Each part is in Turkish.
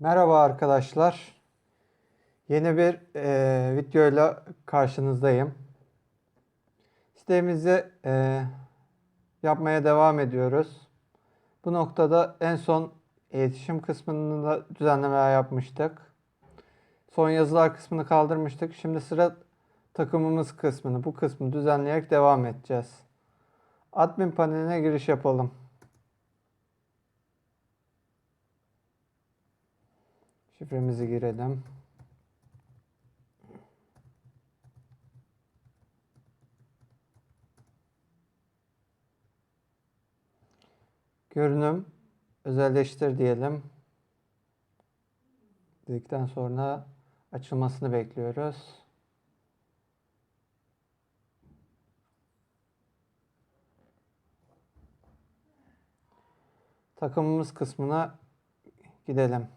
Merhaba arkadaşlar. Yeni bir e, videoyla karşınızdayım. Sitemizi e, yapmaya devam ediyoruz. Bu noktada en son iletişim kısmında düzenlemeler yapmıştık. Son yazılar kısmını kaldırmıştık. Şimdi sıra takımımız kısmını, bu kısmı düzenleyerek devam edeceğiz. Admin paneline giriş yapalım. Şifremizi girelim. Görünüm özelleştir diyelim. Dedikten sonra açılmasını bekliyoruz. Takımımız kısmına gidelim.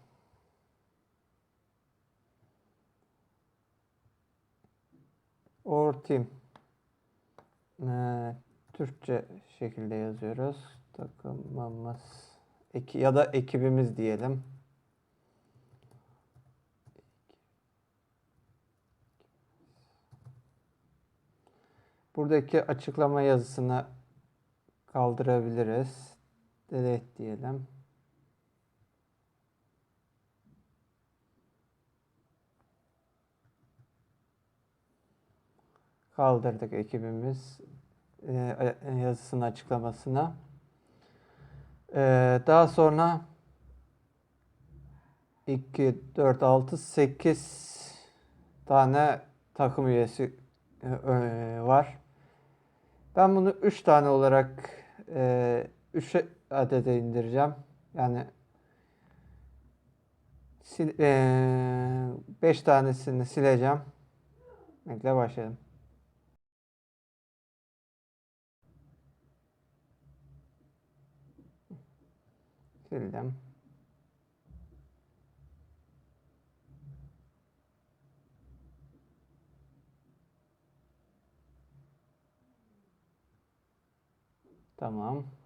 Or team. Ee, Türkçe şekilde yazıyoruz. Takımımız eki ya da ekibimiz diyelim. Buradaki açıklama yazısını kaldırabiliriz. Delete diyelim. Kaldırdık ekibimiz e, yazısının açıklamasına. E, daha sonra 2, 4, 6, 8 tane takım üyesi e, var. Ben bunu 3 tane olarak 3 adede indireceğim. Yani 5 tanesini sileceğim. Bekle başlayalım. Sildim. Tamam.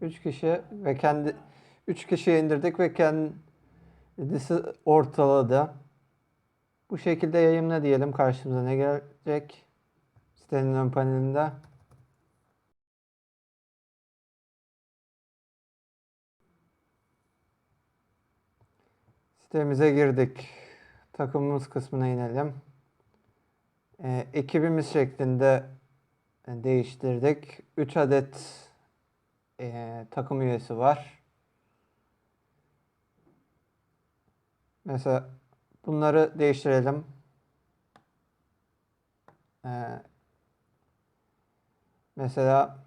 Üç kişi ve kendi üç kişiye indirdik ve kendisi ortaladı. Bu şekilde yayınla diyelim karşımıza ne gelecek? Sitenin ön panelinde. Sitemize girdik. Takımımız kısmına inelim. Ee, ekibimiz şeklinde değiştirdik. 3 adet e, takım üyesi var. Mesela bunları değiştirelim. Ee, mesela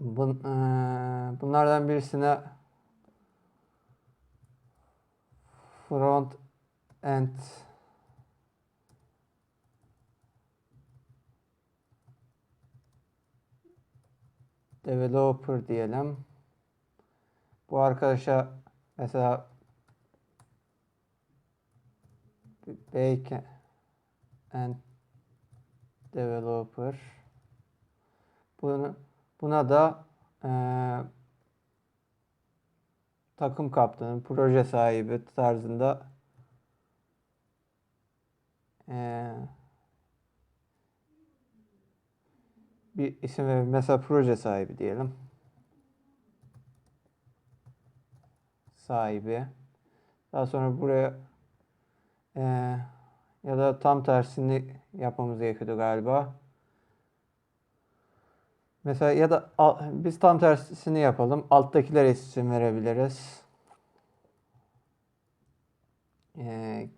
bun, e, bunlardan birisine front end developer diyelim. Bu arkadaşa mesela backend developer bunu, buna da e, takım kaptanı, proje sahibi tarzında e, bir isim ve mesela proje sahibi diyelim. Sahibi. Daha sonra buraya e, ya da tam tersini yapmamız gerekiyordu galiba. Mesela ya da biz tam tersini yapalım. Alttakiler isim verebiliriz. E,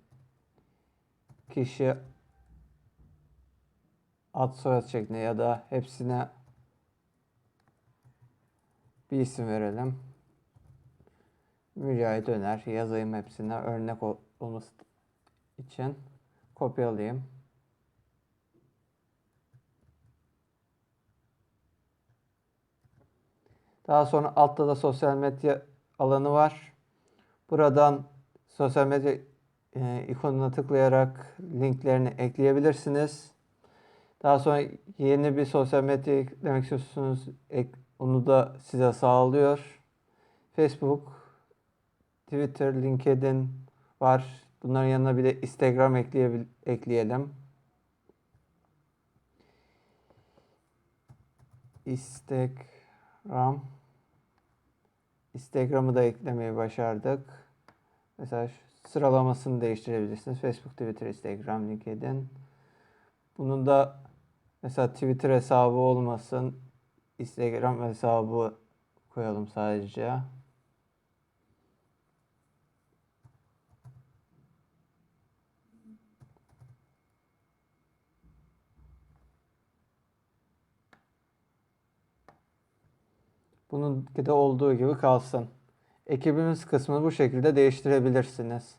kişi ad soyad şeklinde ya da hepsine bir isim verelim. Mücahit Öner yazayım hepsine örnek ol olması için kopyalayayım. Daha sonra altta da sosyal medya alanı var. Buradan sosyal medya e, ikonuna tıklayarak linklerini ekleyebilirsiniz. Daha sonra yeni bir sosyal medya eklemek istiyorsunuz. Onu da size sağlıyor. Facebook, Twitter, LinkedIn var. Bunların yanına bir de Instagram ekleyelim. Instagram. Instagram'ı da eklemeyi başardık. Mesela sıralamasını değiştirebilirsiniz. Facebook, Twitter, Instagram, LinkedIn. Bunun da mesela Twitter hesabı olmasın. Instagram hesabı koyalım sadece. Bununki de olduğu gibi kalsın. Ekibimiz kısmını bu şekilde değiştirebilirsiniz.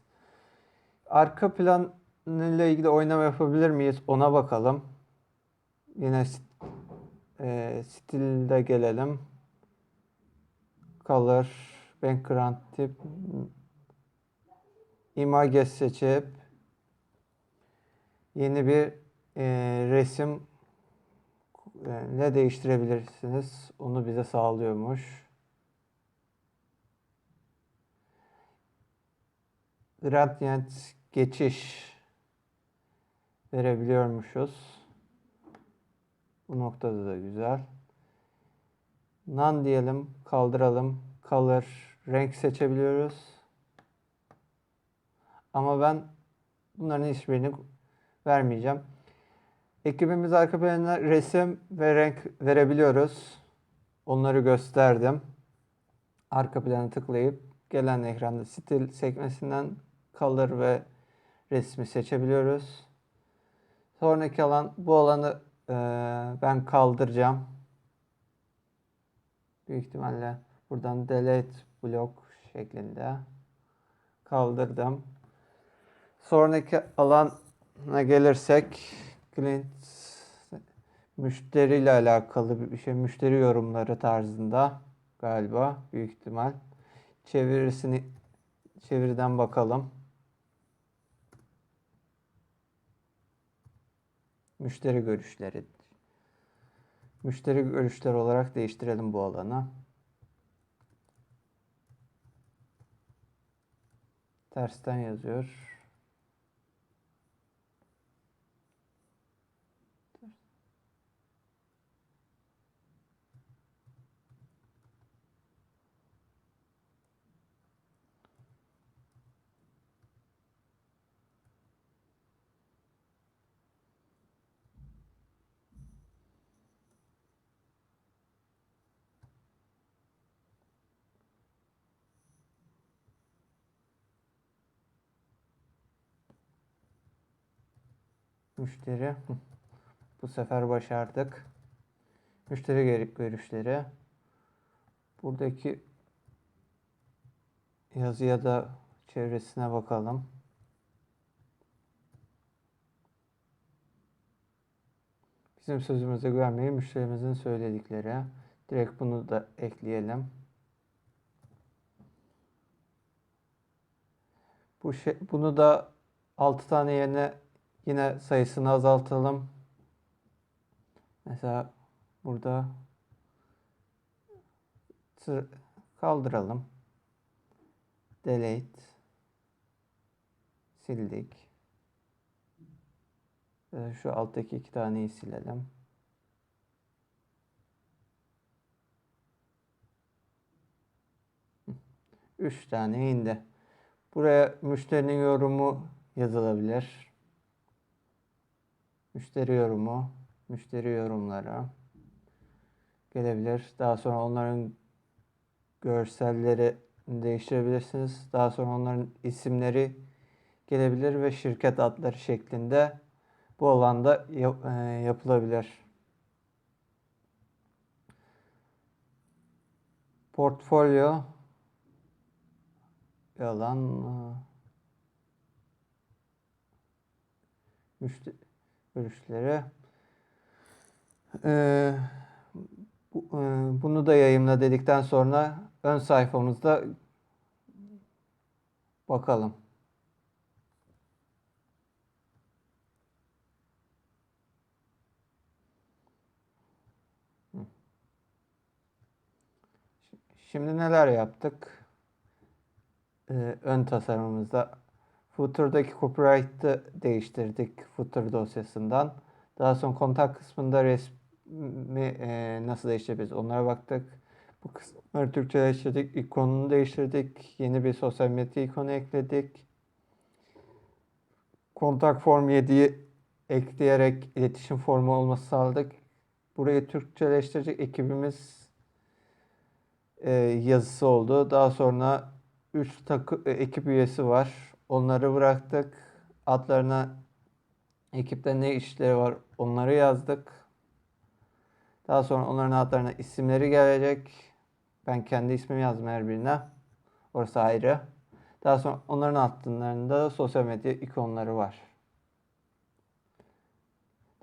Arka plan ile ilgili oynama yapabilir miyiz? Ona bakalım. Yine e, stilde gelelim. Color, background tip, image seçip yeni bir e, resim e, ne değiştirebilirsiniz? Onu bize sağlıyormuş. Gradient geçiş verebiliyormuşuz. Bu noktada da güzel. None diyelim, kaldıralım. Color, renk seçebiliyoruz. Ama ben bunların hiçbirini vermeyeceğim. Ekibimiz arka planına resim ve renk verebiliyoruz. Onları gösterdim. Arka plana tıklayıp gelen ekranda stil sekmesinden color ve resmi seçebiliyoruz. Sonraki alan bu alanı e, ben kaldıracağım. Büyük ihtimalle buradan delete blok şeklinde kaldırdım. Sonraki alana gelirsek client müşteriyle alakalı bir şey. Müşteri yorumları tarzında galiba büyük ihtimal. Çevirisini çeviriden bakalım. Müşteri görüşleri. Müşteri görüşleri olarak değiştirelim bu alanı. Tersten yazıyor. Müşteri. Bu sefer başardık. Müşteri geri- görüşleri. Buradaki yazıya da çevresine bakalım. Bizim sözümüze güvenmeyin. Müşterimizin söyledikleri. Direkt bunu da ekleyelim. Bu şey, bunu da 6 tane yerine yine sayısını azaltalım. Mesela burada kaldıralım. Delete. Sildik. Şu alttaki iki taneyi silelim. Üç tane indi. Buraya müşterinin yorumu yazılabilir. Müşteri yorumu, müşteri yorumları gelebilir. Daha sonra onların görselleri değiştirebilirsiniz. Daha sonra onların isimleri gelebilir ve şirket adları şeklinde bu alanda e, yapılabilir. Portfolyo yalan müşteri görüşleri. Ee, e, Bunu da yayımla dedikten sonra ön sayfamızda bakalım. Şimdi neler yaptık? Ee, ön tasarımımızda footer'daki copyright'ı değiştirdik footer dosyasından. Daha sonra kontak kısmında resmi e, nasıl değiştirebiliriz onlara baktık. Bu kısımları Türkçeleştirdik. ikonunu değiştirdik. Yeni bir sosyal medya ikonu ekledik. Kontak form 7'yi ekleyerek iletişim formu olması sağladık. Burayı Türkçeleştirecek ekibimiz e, yazısı oldu. Daha sonra 3 takı, e, ekip üyesi var. Onları bıraktık. Adlarına ekipte ne işleri var onları yazdık. Daha sonra onların adlarına isimleri gelecek. Ben kendi ismimi yazdım her birine. Orası ayrı. Daha sonra onların altlarında da sosyal medya ikonları var.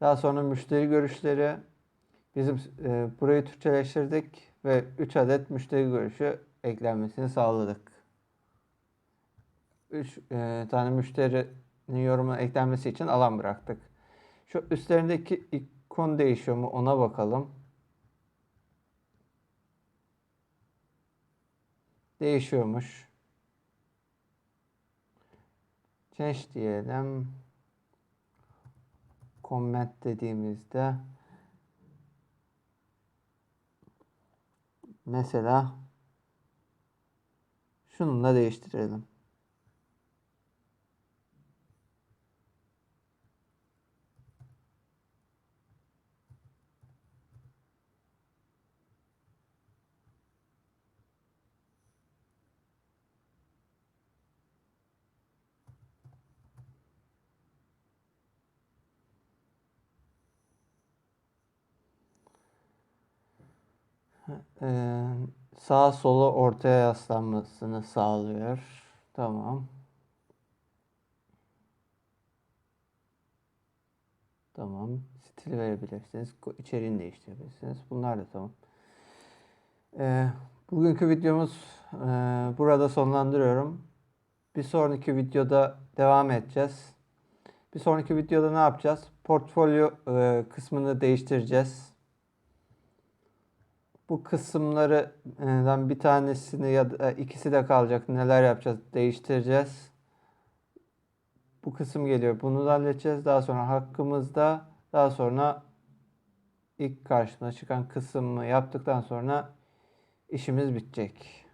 Daha sonra müşteri görüşleri. Bizim e, burayı Türkçeleştirdik ve 3 adet müşteri görüşü eklenmesini sağladık. 3 tane müşterinin yorumuna eklenmesi için alan bıraktık. Şu üstlerindeki ikon değişiyor mu ona bakalım. Değişiyormuş. Change diyelim. Comment dediğimizde mesela şununla değiştirelim. Ee, sağa sola ortaya yaslanmasını sağlıyor. Tamam. Tamam. Stil verebilirsiniz. içeriğini değiştirebilirsiniz. Bunlar da tamam. Ee, bugünkü videomuz e, burada sonlandırıyorum. Bir sonraki videoda devam edeceğiz. Bir sonraki videoda ne yapacağız? Portfolyo e, kısmını değiştireceğiz. Bu kısımlardan bir tanesini ya da ikisi de kalacak. Neler yapacağız? Değiştireceğiz. Bu kısım geliyor. Bunu da halledeceğiz. Daha sonra hakkımızda daha sonra ilk karşımıza çıkan kısmı yaptıktan sonra işimiz bitecek.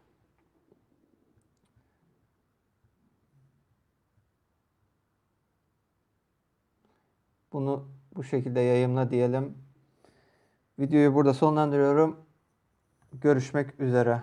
Bunu bu şekilde yayımla diyelim. Videoyu burada sonlandırıyorum. Görüşmek üzere.